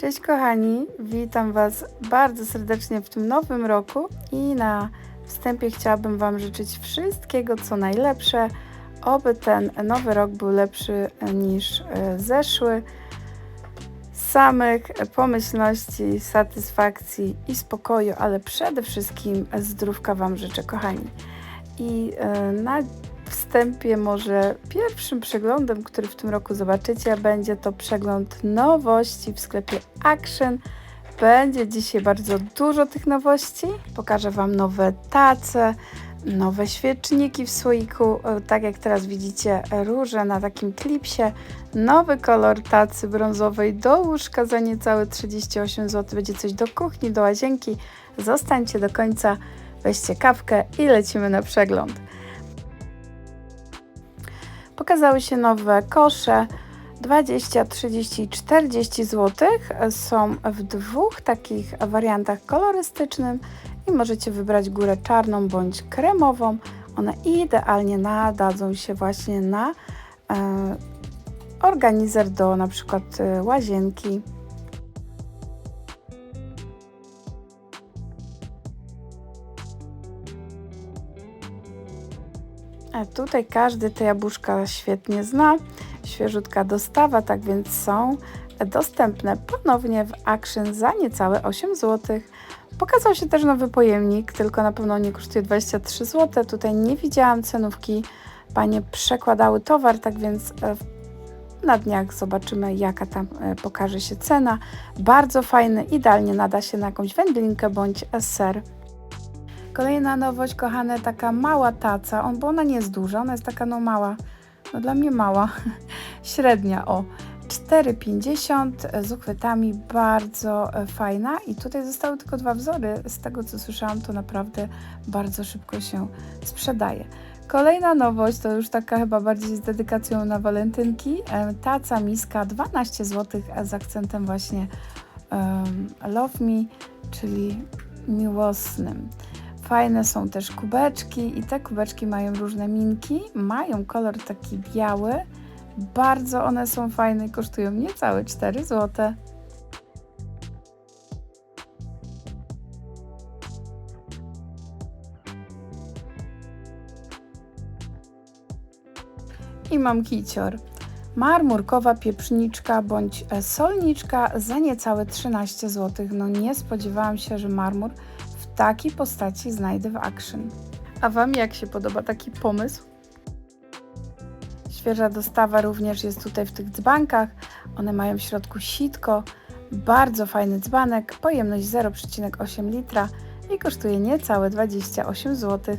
Cześć kochani, witam Was bardzo serdecznie w tym nowym roku i na wstępie chciałabym Wam życzyć wszystkiego co najlepsze, oby ten nowy rok był lepszy niż e, zeszły. Samych pomyślności, satysfakcji i spokoju, ale przede wszystkim zdrówka Wam życzę kochani. I e, na wstępie może pierwszym przeglądem, który w tym roku zobaczycie, będzie to przegląd nowości w sklepie Action. Będzie dzisiaj bardzo dużo tych nowości. Pokażę Wam nowe tace, nowe świeczniki w słoiku, e, tak jak teraz widzicie róże na takim klipsie, nowy kolor tacy brązowej do łóżka za niecałe 38 zł, będzie coś do kuchni, do łazienki. Zostańcie do końca, weźcie kawkę i lecimy na przegląd. Pokazały się nowe kosze 20, 30 i 40 zł. Są w dwóch takich wariantach kolorystycznym i możecie wybrać górę czarną bądź kremową. One idealnie nadadzą się właśnie na e, organizer do na przykład e, łazienki. A tutaj każdy te jabłuszka świetnie zna. Świeżutka dostawa, tak więc są dostępne ponownie w Action za niecałe 8 zł. Pokazał się też nowy pojemnik, tylko na pewno nie kosztuje 23 zł. Tutaj nie widziałam cenówki. Panie przekładały towar, tak więc e, na dniach zobaczymy, jaka tam e, pokaże się cena. Bardzo fajny, idealnie nada się na jakąś wędlinkę bądź ser. Kolejna nowość, kochane, taka mała taca, on, bo ona nie jest duża, ona jest taka no mała, no dla mnie mała, średnia, o. 4,50 z uchwytami, bardzo e, fajna i tutaj zostały tylko dwa wzory, z tego co słyszałam to naprawdę bardzo szybko się sprzedaje. Kolejna nowość to już taka chyba bardziej z dedykacją na walentynki, e, taca miska 12 zł z akcentem właśnie um, Love Me, czyli miłosnym. Fajne są też kubeczki i te kubeczki mają różne minki, mają kolor taki biały. Bardzo one są fajne, kosztują niecałe 4 zł. I mam kicior. Marmurkowa pieprzniczka bądź solniczka za niecałe 13 zł. No nie spodziewałam się, że marmur takiej postaci znajdę w Action. A Wam jak się podoba taki pomysł? Świeża dostawa również jest tutaj w tych dzbankach. One mają w środku sitko. Bardzo fajny dzbanek, pojemność 0,8 litra i kosztuje niecałe 28 zł.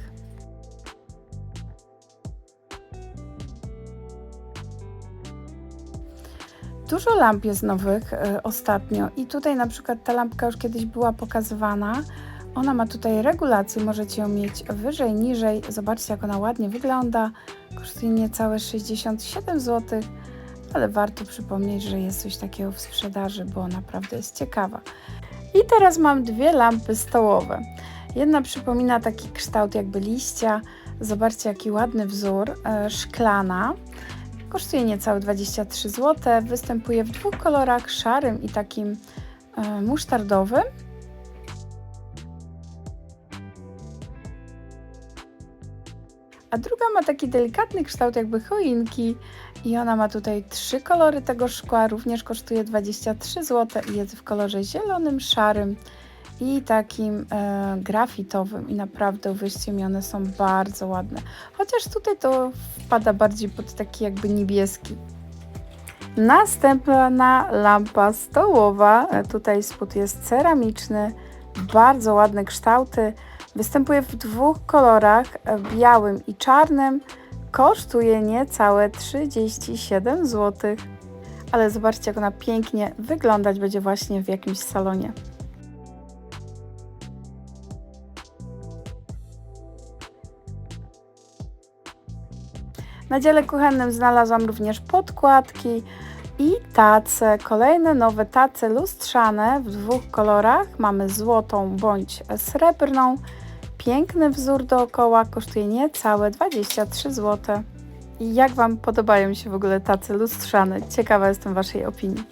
Dużo lamp jest nowych y, ostatnio i tutaj na przykład ta lampka już kiedyś była pokazywana. Ona ma tutaj regulację, możecie ją mieć wyżej, niżej. Zobaczcie, jak ona ładnie wygląda. Kosztuje niecałe 67 zł, ale warto przypomnieć, że jest coś takiego w sprzedaży, bo naprawdę jest ciekawa. I teraz mam dwie lampy stołowe. Jedna przypomina taki kształt jakby liścia. Zobaczcie, jaki ładny wzór. E, szklana. Kosztuje niecałe 23 zł. Występuje w dwóch kolorach, szarym i takim e, musztardowym. A druga ma taki delikatny kształt jakby choinki i ona ma tutaj trzy kolory tego szkła, również kosztuje 23 zł i jest w kolorze zielonym, szarym i takim e, grafitowym. I naprawdę uwierzcie mi, one są bardzo ładne. Chociaż tutaj to wpada bardziej pod taki jakby niebieski. Następna lampa stołowa, e, tutaj spód jest ceramiczny, bardzo ładne kształty, Występuje w dwóch kolorach, białym i czarnym. Kosztuje niecałe 37 zł. Ale zobaczcie, jak ona pięknie wyglądać będzie właśnie w jakimś salonie. Na dziale kuchennym znalazłam również podkładki i tace. Kolejne nowe tace lustrzane w dwóch kolorach. Mamy złotą bądź srebrną. Piękny wzór dookoła kosztuje niecałe 23 zł. I jak Wam podobają się w ogóle tacy lustrzane? Ciekawa jestem Waszej opinii.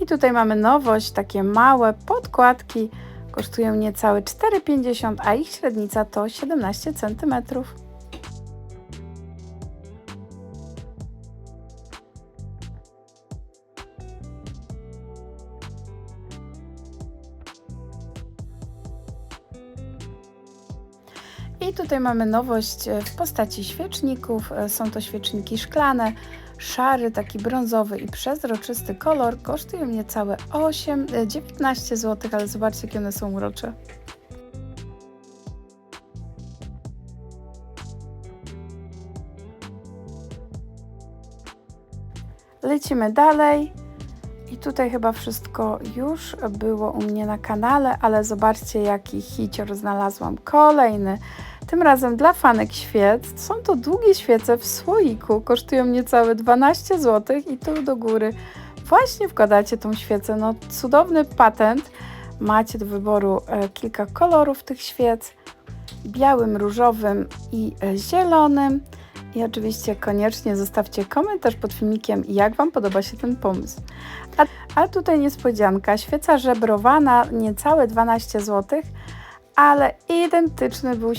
I tutaj mamy nowość, takie małe podkładki. Kosztują niecałe 4,50, a ich średnica to 17 cm. I tutaj mamy nowość e, w postaci świeczników. E, Są to świeczniki szklane, szary, taki brązowy i przezroczysty kolor. Kosztują niecałe 8, e, 19 zł, ale zobaczcie, jakie one są urocze. Lecimy dalej. I tutaj chyba wszystko już było u mnie na kanale, ale zobaczcie jaki hicior znalazłam. Kolejny, tym razem dla fanek świec. Są to długie świece w słoiku, kosztują niecałe 12 zł i tu do góry właśnie wkładacie tą świecę. No cudowny patent. Macie do wyboru e, kilka kolorów tych świec. Białym, różowym i e, zielonym. I oczywiście koniecznie zostawcie komentarz pod filmikiem, jak Wam podoba się ten pomysł. A, a tutaj niespodzianka, świeca żebrowana, niecałe 12 zł, ale identyczny był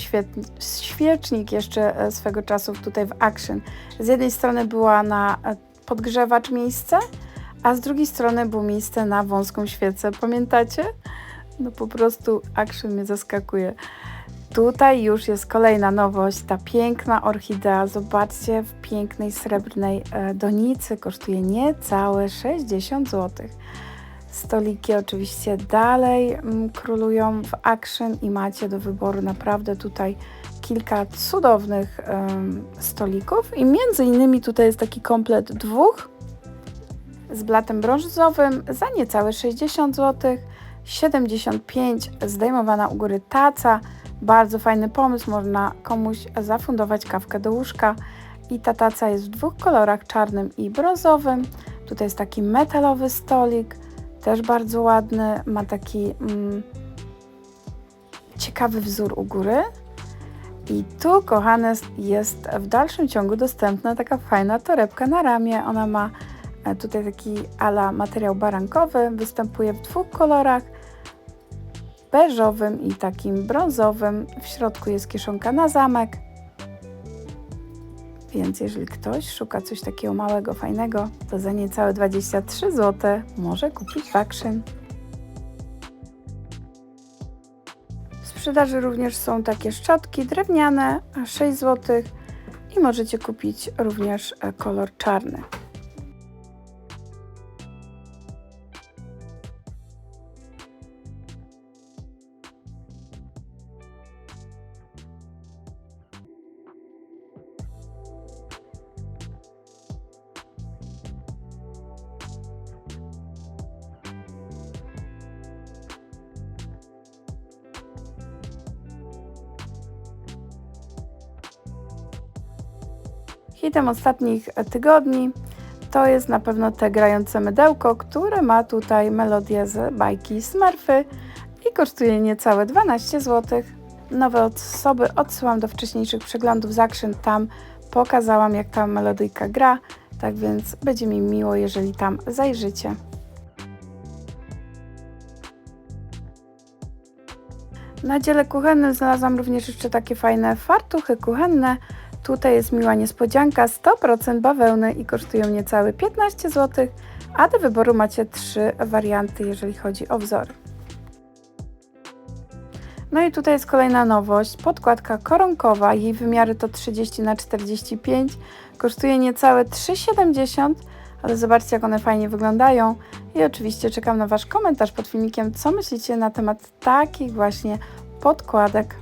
świecznik jeszcze e, swego czasu tutaj w Action. Z jednej strony była na e, podgrzewacz miejsce, a z drugiej strony było miejsce na wąską świecę. Pamiętacie? No po prostu Action mnie zaskakuje. Tutaj już jest kolejna nowość, ta piękna orchidea. Zobaczcie, w pięknej srebrnej e, donicy kosztuje niecałe 60 zł. Stoliki oczywiście dalej mm, królują w Action i macie do wyboru naprawdę tutaj kilka cudownych stolików. I między innymi tutaj jest taki komplet dwóch z blatem brązowym za niecałe 60 zł, 75 zdejmowana u góry taca, bardzo fajny pomysł, można komuś zafundować kawkę do łóżka. I ta taca jest w dwóch kolorach, czarnym i brązowym. Tutaj jest taki metalowy stolik, też bardzo ładny, ma taki mm, ciekawy wzór u góry. I tu, kochane, jest w dalszym ciągu dostępna taka fajna torebka na ramię. Ona ma e, tutaj taki ala materiał barankowy, występuje w dwóch kolorach, beżowym i takim brązowym. W środku jest kieszonka na zamek. Więc jeżeli ktoś szuka coś takiego małego, fajnego, to za niecałe 23 zł może kupić w Action. W sprzedaży również są takie szczotki drewniane, a 6 zł i możecie kupić również kolor czarny. Hitem ostatnich tygodni to jest na pewno te grające mydełko, które ma tutaj melodię z bajki Smurfy i kosztuje niecałe 12 zł. Nowe osoby odsyłam do wcześniejszych przeglądów z Action, tam pokazałam jak ta melodyjka gra, tak więc będzie mi miło, jeżeli tam zajrzycie. Na dziele kuchennym znalazłam również jeszcze takie fajne fartuchy kuchenne. Tutaj jest miła niespodzianka, 100% bawełny i kosztują niecałe 15 zł, a do wyboru macie trzy warianty, jeżeli chodzi o wzory. No i tutaj jest kolejna nowość, podkładka koronkowa, jej wymiary to 30 na 45 kosztuje niecałe 3,70 ale zobaczcie jak one fajnie wyglądają i oczywiście czekam na Wasz komentarz pod filmikiem, co myślicie na temat takich właśnie podkładek.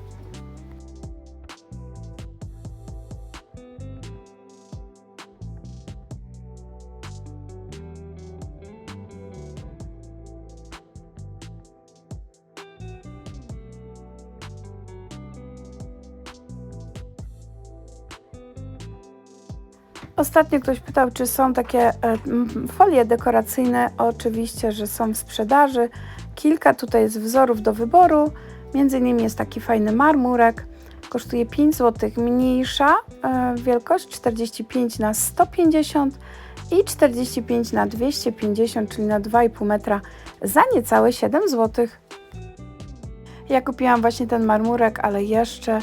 Ostatnio ktoś pytał, czy są takie e, folie dekoracyjne. Oczywiście, że są w sprzedaży. Kilka tutaj jest wzorów do wyboru. Między innymi jest taki fajny marmurek. Kosztuje 5 zł. Mniejsza e, wielkość 45 na 150 i 45 na 250, czyli na 2,5 metra za niecałe 7 zł. Ja kupiłam właśnie ten marmurek, ale jeszcze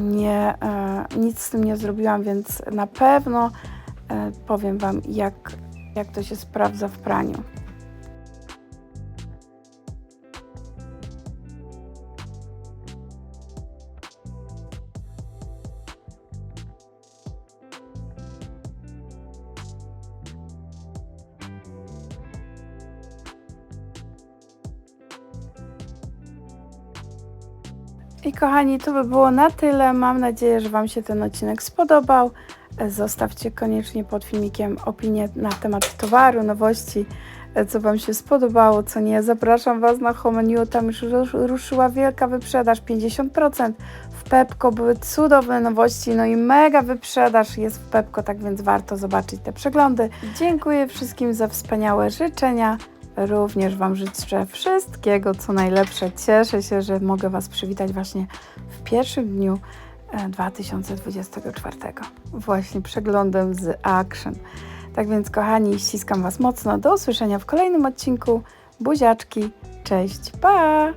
nie, e, nic z tym nie zrobiłam, więc na pewno e, powiem Wam, jak, jak to się sprawdza w praniu. I kochani, to by było na tyle. Mam nadzieję, że Wam się ten odcinek spodobał. Zostawcie koniecznie pod filmikiem opinię na temat towaru, nowości, co Wam się spodobało, co nie. Zapraszam Was na Home New, tam już rusz- ruszyła wielka wyprzedaż, 50%. W Pepko były cudowne nowości, no i mega wyprzedaż jest w Pepko, tak więc warto zobaczyć te przeglądy. Dziękuję wszystkim za wspaniałe życzenia. Również Wam życzę wszystkiego, co najlepsze. Cieszę się, że mogę Was przywitać właśnie w pierwszym dniu e, 2024. Właśnie przeglądem z Action. Tak więc, kochani, ściskam Was mocno. Do usłyszenia w kolejnym odcinku. Buziaczki. Cześć. Pa!